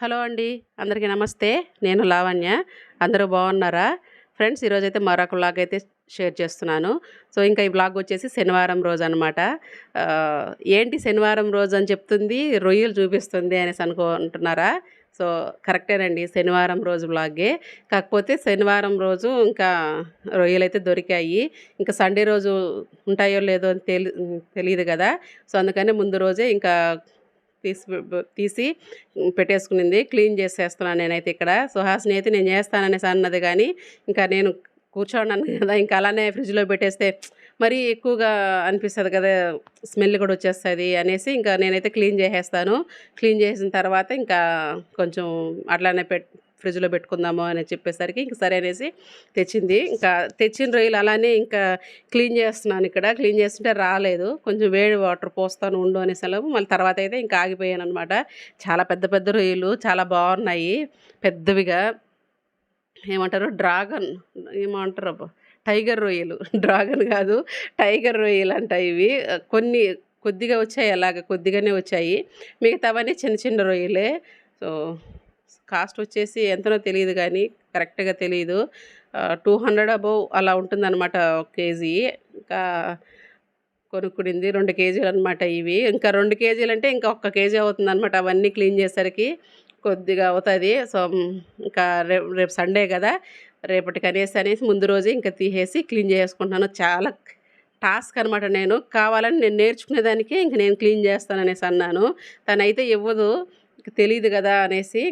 Hello అండి అందరికీ నమస్తే. నేను లావణ్య. అందరూ బాగున్నారా? ఫ్రెండ్స్ ఈరోజైతే మరొక బ్లాగ్ అయితే షేర్ చేస్తున్నాను. సో ఇంకా ఈ బ్లాగ్ వచ్చేసి శనివారం రోజు అనమాట ఏంటి శనివారం రోజు అని చెప్తుంది రొయ్యలు చూపిస్తుంది అనేసి అనుకుంటున్నారా? సో కరెక్టేనండి శనివారం రోజు బ్లాగే కాకపోతే శనివారం రోజు ఇంకా రొయ్యలు అయితే దొరికాయి. ఇంకా సండే రోజు ఉంటాయో లేదో అని తెలి తెలియదు కదా. సో అందుకని ముందు రోజే ఇంకా తీసి తీసి పెట్టేసుకునింది. క్లీన్ చేసేస్తున్నాను నేనైతే ఇక్కడ. సుహాసిని అయితే నేను చేస్తాననేసి అన్నది కానీ ఇంకా నేను కూర్చోన్నాను కదా ఇంకా అలానే ఫ్రిడ్జ్లో పెట్టేస్తే మరీ ఎక్కువగా అనిపిస్తుంది కదా స్మెల్ కూడా వచ్చేస్తుంది అనేసి ఇంకా నేనైతే క్లీన్ చేసేస్తాను. క్లీన్ చేసిన తర్వాత ఇంకా కొంచెం అట్లానే పెట్ ఫ్రిడ్జ్లో పెట్టుకుందాము అని చెప్పేసరికి ఇంక సరే అనేసి తెచ్చింది. ఇంకా తెచ్చిన రొయ్యలు అలానే ఇంకా క్లీన్ చేస్తున్నాను ఇక్కడ. క్లీన్ చేస్తుంటే రాలేదు. కొంచెం వేడి వాటర్ పోస్తాను ఉండు అనేసలకు మళ్ళీ తర్వాత అయితే ఇంకా ఆగిపోయాను అనమాట చాలా పెద్ద పెద్ద రొయ్యలు చాలా బాగున్నాయి. పెద్దవిగా. ఏమంటారు? డ్రాగన్ ఏమంటారు అబ్బా? టైగర్ రొయ్యలు. డ్రాగన్ కాదు టైగర్ రొయ్యలు అంట ఇవి కొన్ని కొద్దిగా వచ్చాయి అలాగ కొద్దిగానే వచ్చాయి. మిగతావన్నీ చిన్న చిన్న రొయ్యలే. సో కాస్ట్ వచ్చేసి ఎంతనో తెలియదు కానీ కరెక్ట్గా తెలియదు టూ హండ్రెడ్ అబౌవ్ అలా ఉంటుందన్నమాట ఒక కేజీ. ఇంకా కొనుక్కునింది రెండు కేజీలు అనమాట ఇవి. ఇంకా రెండు కేజీలు అంటే ఇంకా ఒక్క కేజీ అవుతుంది అనమాట అవన్నీ క్లీన్ చేసరికి కొద్దిగా అవుతుంది. సో ఇంకా రేపు రేపు సండే కదా. రేపటి కనేసి అనేసి ముందు రోజే ఇంకా తీసేసి క్లీన్ చేసుకుంటున్నాను చాలా టాస్క్ అనమాట నేను. కావాలని నేను నేర్చుకునేదానికే ఇంక నేను క్లీన్ చేస్తాను అనేసి అన్నాను. తనైతే ఇవ్వదు తెలియదు కదా అనేసి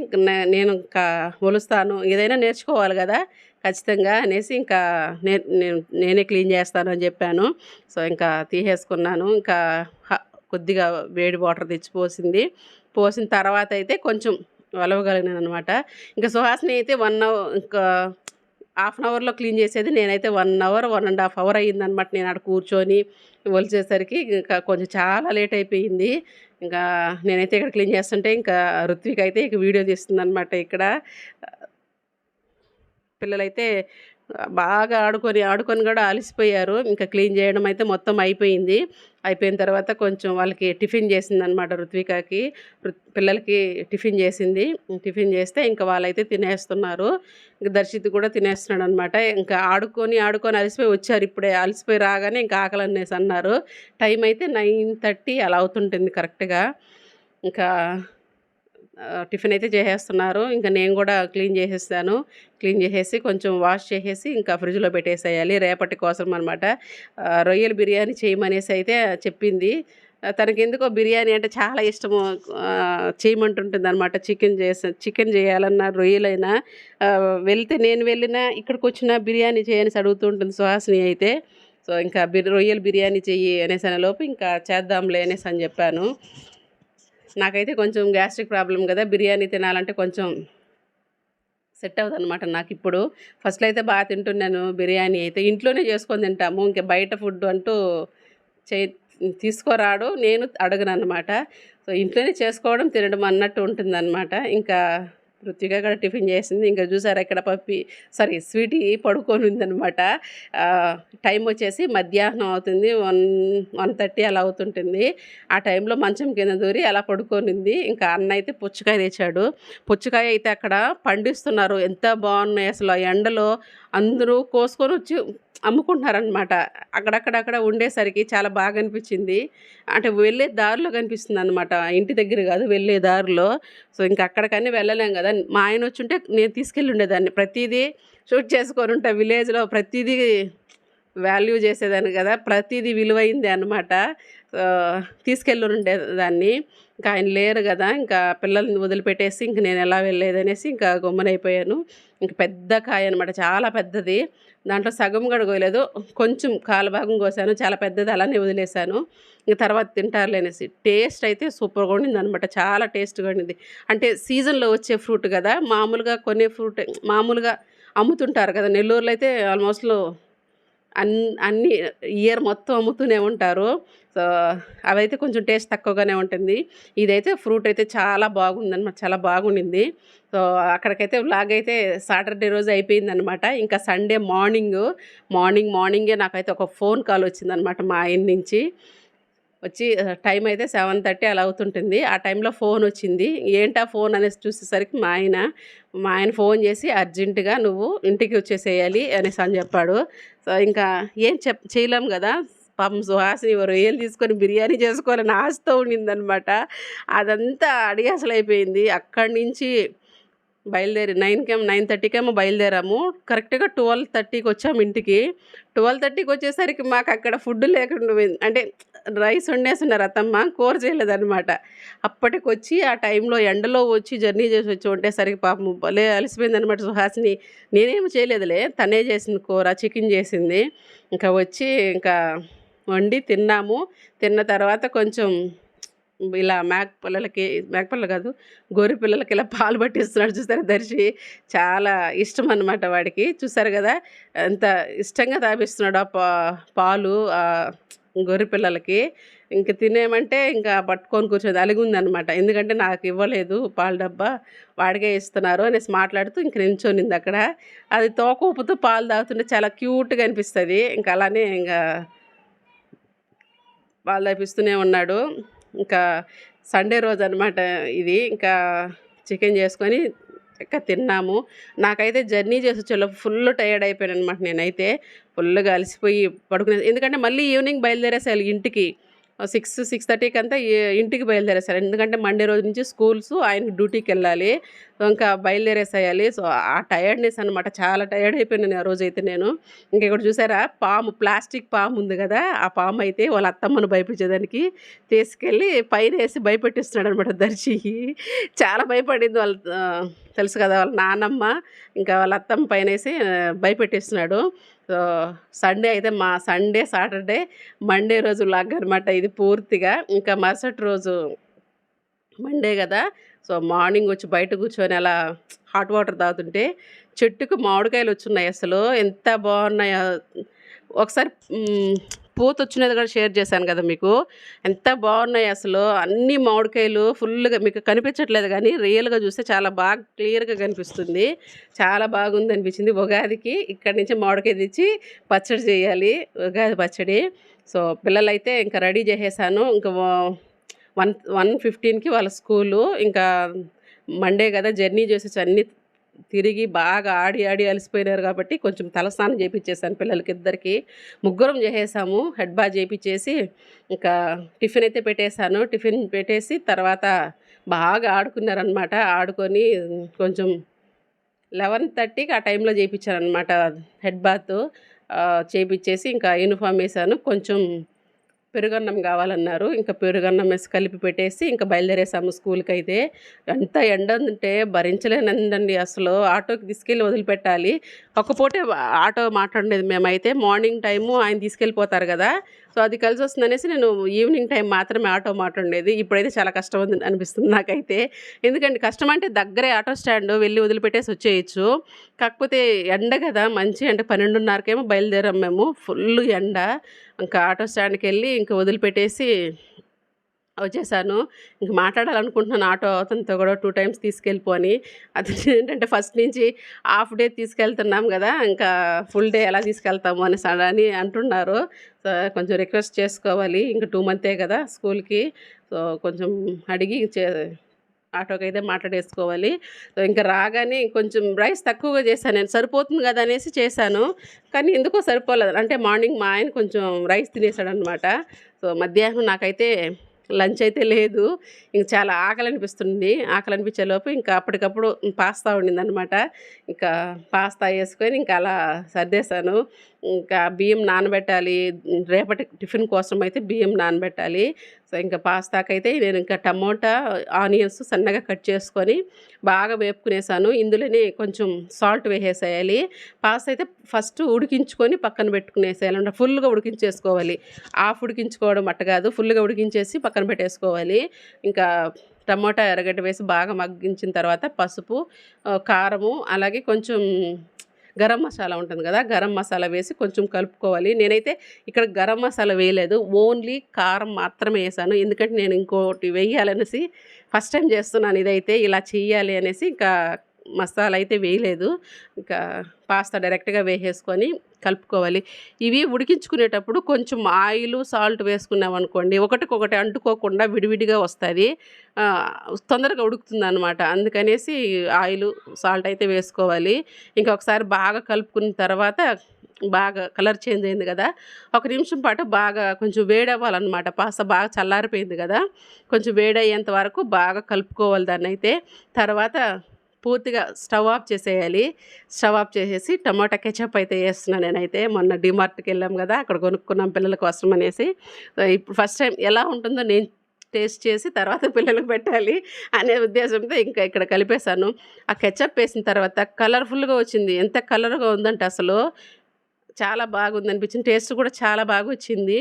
నేను ఇంకా ఒలుస్తాను. ఏదైనా నేర్చుకోవాలి కదా ఖచ్చితంగా అనేసి ఇంకా నేను నేనే క్లీన్ చేస్తాను అని చెప్పాను. సో ఇంకా తీసేసుకున్నాను. ఇంకా కొద్దిగా వేడి వాటర్ తెచ్చి పోసింది. పోసిన తర్వాత అయితే కొంచెం ఒలవగలిగినాను అనమాట ఇంకా సుహాసిని అయితే వన్ అవర్ ఇంకా హాఫ్ అన్ అవర్లో క్లీన్ చేసేది నేనైతే one hour one and half hour అయ్యిందనమాట నేను అక్కడ కూర్చొని ఒలిచేసరికి. ఇంకా కొంచెం చాలా లేట్ అయిపోయింది. ఇంకా నేనైతే ఇక్కడ క్లీన్ చేస్తుంటే ఇంకా ఋత్విక్ అయితే ఇక వీడియో తీస్తుందనమాట ఇక్కడ. పిల్లలైతే బాగా ఆడుకొని ఆడుకొని కూడా అలసిపోయారు. ఇంకా క్లీన్ చేయడం అయితే మొత్తం అయిపోయింది. అయిపోయిన తర్వాత కొంచెం వాళ్ళకి టిఫిన్ చేసింది అనమాట ఋత్వికాకి పిల్లలకి టిఫిన్ చేసింది. టిఫిన్ చేస్తే ఇంకా వాళ్ళైతే తినేస్తున్నారు. ఇంకా దర్శిత్ కూడా తినేస్తున్నాడు అనమాట ఇంకా ఆడుకొని ఆడుకొని అలసిపోయి వచ్చారు. ఇప్పుడే అలసిపోయి రాగానే ఇంకా ఆకలి అనేసి అన్నారు. టైం అయితే నైన్ థర్టీ అలా అవుతుంటుంది కరెక్ట్గా. ఇంకా టిఫిన్ అయితే చేసేస్తున్నారు. ఇంకా నేను కూడా క్లీన్ చేసేస్తాను. క్లీన్ చేసేసి కొంచెం వాష్ చేసేసి ఇంకా ఫ్రిడ్జ్లో పెట్టేసేయాలి. రేపటి కోసం అనమాట రొయ్యల బిర్యానీ చేయమనేసి అయితే చెప్పింది. తనకి ఎందుకో బిర్యానీ అంటే చాలా ఇష్టము. చేయమంటుంటుంది అనమాట చికెన్ చేసా చికెన్ చేయాలన్నా రొయ్యలైనా వెళ్తే నేను వెళ్ళినా ఇక్కడికి వచ్చిన బిర్యానీ చేయని అడుగుతుంటుంది సుహాసిని అయితే. సో ఇంకా బి రొయ్యల బిర్యానీ చెయ్యి అనేసి లోపు ఇంకా చేద్దాంలే అనేసి అని చెప్పాను. నాకైతే కొంచెం గ్యాస్ట్రిక్ ప్రాబ్లం కదా బిర్యానీ తినాలంటే కొంచెం సెట్ అవుతుంది అనమాట నాకు ఇప్పుడు ఫస్ట్లో అయితే బాగా తింటున్నాను బిర్యానీ అయితే ఇంట్లోనే చేసుకొని తింటాము. ఇంకా బయట ఫుడ్ అంటూ చే తీసుకోరాడు నేను అడగను అనమాట సో ఇంట్లోనే చేసుకోవడం తినడం అన్నట్టు ఉంటుందన్నమాట. ఇంకా రుచిగా కూడా టిఫిన్ చేసింది. ఇంకా చూసారా ఇక్కడ పప్పి సారీ స్వీటీ పడుకొని ఉందనమాట టైం వచ్చేసి మధ్యాహ్నం అవుతుంది. వన్ వన్ థర్టీ అలా అవుతుంటుంది. ఆ టైంలో మంచం కింద దూరి అలా పడుకొనింది ఇంకా అన్న అయితే పుచ్చకాయ తెచ్చాడు. పుచ్చకాయ అయితే అక్కడ పండిస్తున్నారు. ఎంత బాగున్నాయి అసలు ఎండలో. అందరూ కోసుకొని వచ్చి అమ్ముకుంటున్నారనమాట అక్కడక్కడక్కడ ఉండేసరికి చాలా బాగా అనిపించింది. అంటే వెళ్ళే దారిలో కనిపిస్తుంది అనమాట ఇంటి దగ్గర కాదు వెళ్ళే దారిలో. సో ఇంకా అక్కడికన్నీ వెళ్ళలేం కదా. మా ఆయన వచ్చి ఉంటే నేను తీసుకెళ్ళి ఉండేదాన్ని. ప్రతిదీ షూట్ చేసుకొని ఉంటా విలేజ్లో ప్రతిదీ వాల్యూ చేసేదాన్ని కదా. ప్రతిదీ విలువైంది అనమాట తీసుకెళ్ళి ఉండేదాన్ని. ఇంకా ఆయన లేరు కదా. ఇంకా పిల్లల్ని వదిలిపెట్టేసి ఇంక నేను ఎలా వెళ్ళేదనేసి ఇంకా గమ్మునైపోయాను. ఇంక పెద్ద కాయ అనమాట చాలా పెద్దది. దాంట్లో సగం కూడా కోయలేదు కొంచెం కాలభాగం కోసాను చాలా పెద్దది అలానే వదిలేసాను. ఇంక తర్వాత తింటారులేనేసి. టేస్ట్ అయితే సూపర్గా ఉండింది అనమాట చాలా టేస్ట్గా ఉండింది. అంటే సీజన్లో వచ్చే ఫ్రూట్ కదా మామూలుగా కొనే ఫ్రూట్ మామూలుగా అమ్ముతుంటారు కదా నెల్లూరులో అయితే ఆల్మోస్ట్లో అన్ అన్ని ఇయర్ మొత్తం అమ్ముతూనే ఉంటారు. సో అవైతే కొంచెం టేస్ట్ తక్కువగానే ఉంటుంది. ఇదైతే ఫ్రూట్ అయితే చాలా బాగుందన్నమాట చాలా బాగుండింది. సో అక్కడికైతే వ్లాగ్ అయితే సాటర్డే రోజు అయిపోయిందనమాట ఇంకా సండే మార్నింగ్ మార్నింగ్ మార్నింగే నాకైతే ఒక ఫోన్ కాల్ వచ్చిందనమాట మా ఆయన నుంచి. వచ్చి టైం అయితే సెవెన్ థర్టీ అలా అవుతుంటుంది. ఆ టైంలో ఫోన్ వచ్చింది. ఏంటా ఫోన్ అనేసి చూసేసరికి మా ఆయన మా ఆయన ఫోన్ చేసి అర్జెంటుగా నువ్వు ఇంటికి వచ్చేసేయాలి అనేసి అని చెప్పాడు. సో ఇంకా ఏం చెప్ చేయలేం కదా. పాపం సుహాసిని రొయ్యలు తీసుకొని బిర్యానీ చేసుకోవాలని ఆశతో ఉండిందనమాట అదంతా అడియాసలు అయిపోయింది. అక్కడి నుంచి బయలుదేరి నైన్కేమో నైన్ థర్టీకేమో బయలుదేరాము. కరెక్ట్గా ట్వెల్వ్ థర్టీకి వచ్చాము ఇంటికి. ట్వెల్వ్ థర్టీకి వచ్చేసరికి మాకు అక్కడ ఫుడ్ లేకుండా పోయింది. అంటే రైస్ వండేస్తున్నారు అత్తమ్మ కూర చేయలేదన్నమాట. అప్పటికి వచ్చి ఆ టైంలో ఎండలో వచ్చి జర్నీ చేసి వచ్చి వండేసరికి పాపం భలే అలసిపోయింది అనమాట సుహాసిని. నేనేమి చేయలేదులే తనే చేసింది కూర చికెన్ చేసింది. ఇంకా వచ్చి ఇంకా వండి తిన్నాము. తిన్న తర్వాత కొంచెం ఇలా మేక పిల్లలకి మేక పిల్లలు కాదు గొర్రె పిల్లలకి ఇలా పాలు పట్టిస్తున్నాడు చూసారు దర్శి. చాలా ఇష్టం అనమాట వాడికి. చూసారు కదా ఎంత ఇష్టంగా తాపిస్తున్నాడు ఆ పాలు గొర్రె పిల్లలకి ఇంక తినేమంటే ఇంకా పట్టుకొని కూర్చోది. అలిగింది అనమాట ఎందుకంటే నాకు ఇవ్వలేదు పాల డబ్బా వాడికే ఇస్తున్నారు అనేసి మాట్లాడుతూ ఇంక నించోనింది అక్కడ. అది తోక ఊపుతూ పాలు తాగుతుంటే చాలా క్యూట్గా అనిపిస్తుంది. ఇంకా అలానే ఇంకా పాలు తాపిస్తూనే ఉన్నాడు. ఇంకా సండే రోజు అనమాట ఇది. ఇంకా చికెన్ చేసుకొని ఇంకా తిన్నాము. నాకైతే జర్నీ చేసి వచ్చేలోపు ఫుల్ టైర్డ్ అయిపోయాను అనమాట నేనైతే. ఫుల్గా అలసిపోయి పడుకునే ఎందుకంటే మళ్ళీ ఈవినింగ్ బయలుదేరేసేయాలి ఇంటికి. సిక్స్ సిక్స్ థర్టీకి అంతా ఇంటికి బయలుదేరేసారు ఎందుకంటే మండే రోజు నుంచి స్కూల్స్ ఆయనకు డ్యూటీకి వెళ్ళాలి సో ఇంకా బయలుదేరేసేయాలి. సో ఆ టైర్డ్నెస్ అనమాట చాలా టైర్డ్ అయిపోయినాను ఆ రోజు అయితే నేను. ఇంకా ఇక్కడ చూసారా పాము ప్లాస్టిక్ పాము ఉంది కదా ఆ పాము అయితే వాళ్ళ అత్తమ్మను భయపించేదానికి తీసుకెళ్ళి పైన వేసి భయపెట్టిస్తున్నాడు అనమాట దర్శి. చాలా భయపడింది వాళ్ళ తెలుసు కదా వాళ్ళ నానమ్మ ఇంకా వాళ్ళ అత్తమ్మ పైన వేసి భయపెట్టిస్తున్నాడు. సో సండే అయితే మా సండే సాటర్డే మండే రోజు లాగ్ అనమాట ఇది పూర్తిగా. ఇంకా మరుసటి రోజు మండే కదా సో మార్నింగ్ వచ్చి బయట కూర్చొని అలా హాట్ వాటర్ తాగుతుంటే చెట్టుకు మామిడికాయలు వచ్చున్నాయి అసలు. ఎంత బాగున్నాయో. ఒకసారి పూత వచ్చినది కూడా షేర్ చేశాను కదా మీకు. ఎంత బాగున్నాయి అసలు. అన్ని మామిడికాయలు ఫుల్గా మీకు కనిపించట్లేదు కానీ రియల్గా చూస్తే చాలా బాగా క్లియర్గా కనిపిస్తుంది. చాలా బాగుంది అనిపించింది. ఉగాదికి ఇక్కడి నుంచి మామిడికాయ తెచ్చి పచ్చడి చేయాలి. ఉగాది పచ్చడి. సో పిల్లలైతే ఇంకా రెడీ చేసేసాను. ఇంకా వన్ వన్ ఫిఫ్టీన్కి వాళ్ళ స్కూలు. ఇంకా మండే కదా జర్నీ చేసేసి అన్ని తిరిగి బాగా ఆడి ఆడి అలసిపోయినారు కాబట్టి కొంచెం తలస్నానం చేయించేసాను పిల్లలకి ఇద్దరికి ముగ్గురం చేసేసాము హెడ్ బాత్ చేయించేసి ఇంకా టిఫిన్ అయితే పెట్టేశాను. టిఫిన్ పెట్టేసి తర్వాత బాగా ఆడుకున్నారనమాట ఆడుకొని కొంచెం లెవెన్ థర్టీకి ఆ టైంలో చేయించాను హెడ్ బాత్. చేయించేసి ఇంకా యూనిఫామ్ వేసాను. కొంచెం పెరుగన్నం కావాలన్నారు. ఇంకా పెరుగన్నం వేసి కలిపి పెట్టేసి ఇంకా బయలుదేరేసాము స్కూల్కి అయితే ఎంత ఎండ ఉంటే భరించలేనందండి అసలు. ఆటోకి తీసుకెళ్ళి వదిలిపెట్టాలి. ఒక్కపోటే పూటే ఆటో మాట్లాడలేదు మేమైతే. మార్నింగ్ టైము ఆయన తీసుకెళ్ళిపోతారు కదా. సో అది కలిసి వస్తుంది అనేసి నేను ఈవినింగ్ టైం మాత్రమే ఆటో మాట్లాడేది ఇప్పుడైతే చాలా కష్టం ఉంది అనిపిస్తుంది నాకైతే. ఎందుకంటే కష్టం అంటే దగ్గరే ఆటో స్టాండ్ వెళ్ళి వదిలిపెట్టేసి వచ్చేయచ్చు. కాకపోతే ఎండ కదా. మంచి అంటే పన్నెండున్నరకేమో బయలుదేరాం మేము. ఫుల్ ఎండ. ఇంకా ఆటో స్టాండ్కి వెళ్ళి ఇంకా వదిలిపెట్టేసి వచ్చేసాను. ఇంక మాట్లాడాలనుకుంటున్నాను ఆటో అతనితో కూడా టూ టైమ్స్ తీసుకెళ్ళిపో అని. అది ఏంటంటే ఫస్ట్ నుంచి హాఫ్ డే తీసుకెళ్తున్నాం కదా ఇంకా ఫుల్ డే ఎలా తీసుకెళ్తాము అని అని అంటున్నారు. సో కొంచెం రిక్వెస్ట్ చేసుకోవాలి. ఇంకా టూ మంతే కదా స్కూల్కి. సో కొంచెం అడిగి చే ఆటోకి అయితే మాట్లాడేసుకోవాలి. సో ఇంకా రాగానే కొంచెం రైస్ తక్కువగా చేశాను నేను. సరిపోతుంది కదా అనేసి చేశాను. కానీ ఎందుకో సరిపోలేదు. అంటే మార్నింగ్ మా ఆయన కొంచెం రైస్ తినేసాడు అనమాట సో మధ్యాహ్నం నాకైతే లంచ్ అయితే లేదు. ఇంక చాలా ఆకలి అనిపిస్తుంది ఆకలి అనిపించే లోపు ఇంకా అప్పటికప్పుడు పాస్తా ఉండిందనమాట ఇంకా పాస్తా వేసుకొని ఇంకా అలా సర్దేశాను. ఇంకా బియ్యం నానబెట్టాలి. రేపటి టిఫిన్ కోసం అయితే బియ్యం నానబెట్టాలి. సో ఇంకా పాస్తాకైతే నేను ఇంకా టమోటా ఆనియన్స్ సన్నగా కట్ చేసుకొని బాగా వేపుకునేసాను. ఇందులోనే కొంచెం సాల్ట్ వేసేసేయాలి. పాస్తా అయితే ఫస్ట్ ఉడికించుకొని పక్కన పెట్టుకునేసేయాలి. అంటే ఫుల్గా ఉడికించేసుకోవాలి. ఆఫ్ ఉడికించుకోవడం అట్ట కాదు. ఫుల్గా ఉడికించేసి పక్కన పెట్టేసుకోవాలి. ఇంకా టమోటా ఎర్రగడ్డ వేసి బాగా మగ్గించిన తర్వాత పసుపు కారము అలాగే కొంచెం గరం మసాలా ఉంటుంది కదా గరం మసాలా వేసి కొంచెం కలుపుకోవాలి. నేనైతే ఇక్కడ గరం మసాలా వేయలేదు. ఓన్లీ కారం మాత్రమే వేసాను. ఎందుకంటే నేను ఇంకోటి వేయాలనేసి ఫస్ట్ టైం చేస్తున్నాను ఇదైతే. ఇలా చేయాలి అనేసి ఇంకా మసాలా అయితే వేయలేదు. ఇంకా పాస్తా డైరెక్ట్గా వేసేసుకొని కలుపుకోవాలి. ఇవి ఉడికించుకునేటప్పుడు కొంచెం ఆయిల్ సాల్ట్ వేసుకున్నాం అనుకోండి ఒకటికొకటి అంటుకోకుండా విడివిడిగా వస్తుంది. తొందరగా ఉడుకుతుంది అనమాట అందుకనేసి ఆయిల్ సాల్ట్ అయితే వేసుకోవాలి. ఇంకా ఒకసారి బాగా కలుపుకున్న తర్వాత బాగా కలర్ చేంజ్ అయింది కదా ఒక నిమిషం పాటు బాగా కొంచెం వేడవ్వాలన్నమాట. పాస్తా బాగా చల్లారిపోయింది కదా కొంచెం వేడయ్యేంత వరకు బాగా కలుపుకోవాలి దాన్ని అయితే తర్వాత పూర్తిగా స్టవ్ ఆఫ్ చేసేయాలి. స్టవ్ ఆఫ్ చేసేసి టమాటా కెచప్ అయితే వేస్తున్నాను నేనైతే. మొన్న డిమార్ట్కి వెళ్ళాం కదా అక్కడ కొనుక్కున్నాం పిల్లల కోసం అనేసి. ఇప్పుడు ఫస్ట్ టైం ఎలా ఉంటుందో నేను టేస్ట్ చేసి తర్వాత పిల్లలకు పెట్టాలి అనే ఉద్దేశంతో ఇంకా ఇక్కడ కలిపేశాను. ఆ కెచప్ వేసిన తర్వాత కలర్ఫుల్గా వచ్చింది. ఎంత కలర్గా ఉందంటే అసలు చాలా బాగుంది అనిపించింది టేస్ట్ కూడా చాలా బాగా వచ్చింది.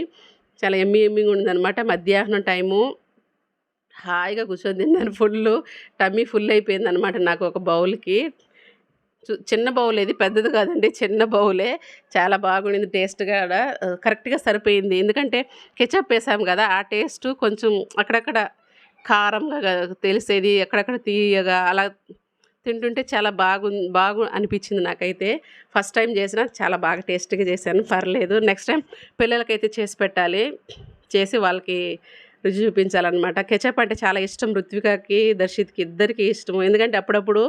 చాలా ఎమ్మి ఎమ్మిగా ఉందన్నమాట. మధ్యాహ్నం టైము. హాయిగా కూర్చొని తిన్నాను ఫుల్ టమ్మీ ఫుల్ అయిపోయింది అనమాట నాకు ఒక బౌల్కి. చిన్న బౌల్ ఇది పెద్దది కాదండి చిన్న బౌలే. చాలా బాగుండింది టేస్ట్గా కరెక్ట్గా సరిపోయింది. ఎందుకంటే కెచప్ వేసాం కదా ఆ టేస్ట్ కొంచెం అక్కడక్కడ కారంగా తెలిసేది అక్కడక్కడ తీయగా అలా తింటుంటే చాలా బాగు బాగు అనిపించింది నాకైతే. ఫస్ట్ టైం చేసిన చాలా బాగా టేస్ట్గా చేశాను. పర్లేదు నెక్స్ట్ టైం పిల్లలకైతే చేసి పెట్టాలి. చేసి వాళ్ళకి రుచి చూపించాలన్నమాట. కెచప్ అంటే చాలా ఇష్టం ఋత్వికకి దర్శిత్కి ఇద్దరికి ఇష్టం ఎందుకంటే అప్పుడప్పుడు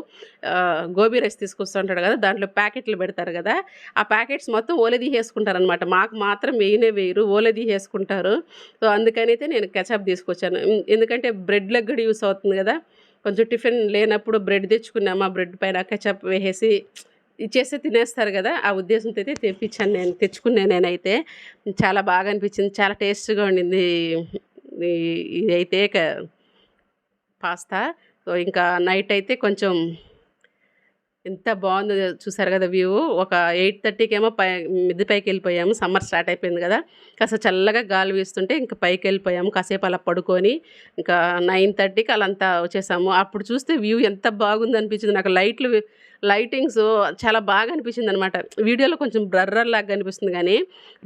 గోబీ రైస్ తీసుకొస్తుంటాడు కదా దాంట్లో ప్యాకెట్లు పెడతారు కదా ఆ ప్యాకెట్స్ మొత్తం ఓలే తీసేసుకుంటారు అనమాట మాకు మాత్రం వేయనే వేయరు ఓలే వేసుకుంటారు సో అందుకనైతే నేను కెచప్ తీసుకొచ్చాను. ఎందుకంటే బ్రెడ్లకు కూడా యూస్ అవుతుంది కదా కొంచెం టిఫిన్ లేనప్పుడు బ్రెడ్ తెచ్చుకున్నాము ఆ బ్రెడ్ పైన కెచప్ వేసేసి ఇచ్చేస్తే తినేస్తారు కదా ఆ ఉద్దేశంతో అయితే తెప్పించాను నేను తెచ్చుకున్నాను నేనైతే. చాలా బాగా అనిపించింది చాలా టేస్ట్గా ఉండింది. ఇదైతే క- పాస్తా. సో ఇంకా నైట్ అయితే కొంచెం ఎంత బాగుందో చూసారు కదా వ్యూ. ఒక ఎయిట్ థర్టీకి ఏమో పై మిద్ది పైకి వెళ్ళిపోయాము సమ్మర్ స్టార్ట్ అయిపోయింది కదా. కాస్త చల్లగా గాలి వీస్తుంటే ఇంకా పైకి వెళ్ళిపోయాము కాసేపు అలా పడుకొని ఇంకా నైన్ థర్టీకి అలా అంతా వచ్చేసాము. అప్పుడు చూస్తే వ్యూ ఎంత బాగుంది అనిపించింది నాకు లైట్లు లైటింగ్స్ చాలా బాగా అనిపించింది అనమాట వీడియోలో కొంచెం బ్రర్రర్ లాగా అనిపిస్తుంది కానీ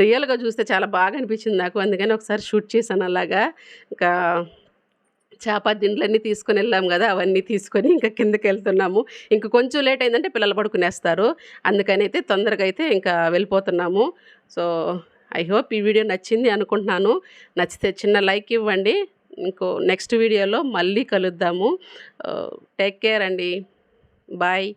రియల్గా చూస్తే చాలా బాగా అనిపించింది నాకు. అందుకని ఒకసారి షూట్ చేశాను అలాగా. ఇంకా చేప దిండ్లన్నీ తీసుకొని వెళ్ళాం కదా అవన్నీ తీసుకొని ఇంకా కిందకి వెళ్తున్నాము. ఇంకా కొంచెం లేట్ అయిందంటే పిల్లలు పడుకునేస్తారు. అందుకని అయితే తొందరగా అయితే ఇంకా వెళ్ళిపోతున్నాము. సో ఐ హోప్ ఈ వీడియో నచ్చింది అనుకుంటున్నాను. నచ్చితే చిన్న లైక్ ఇవ్వండి. ఇంకో నెక్స్ట్ వీడియోలో మళ్ళీ కలుద్దాము. టేక్ కేర్ అండి. బాయ్.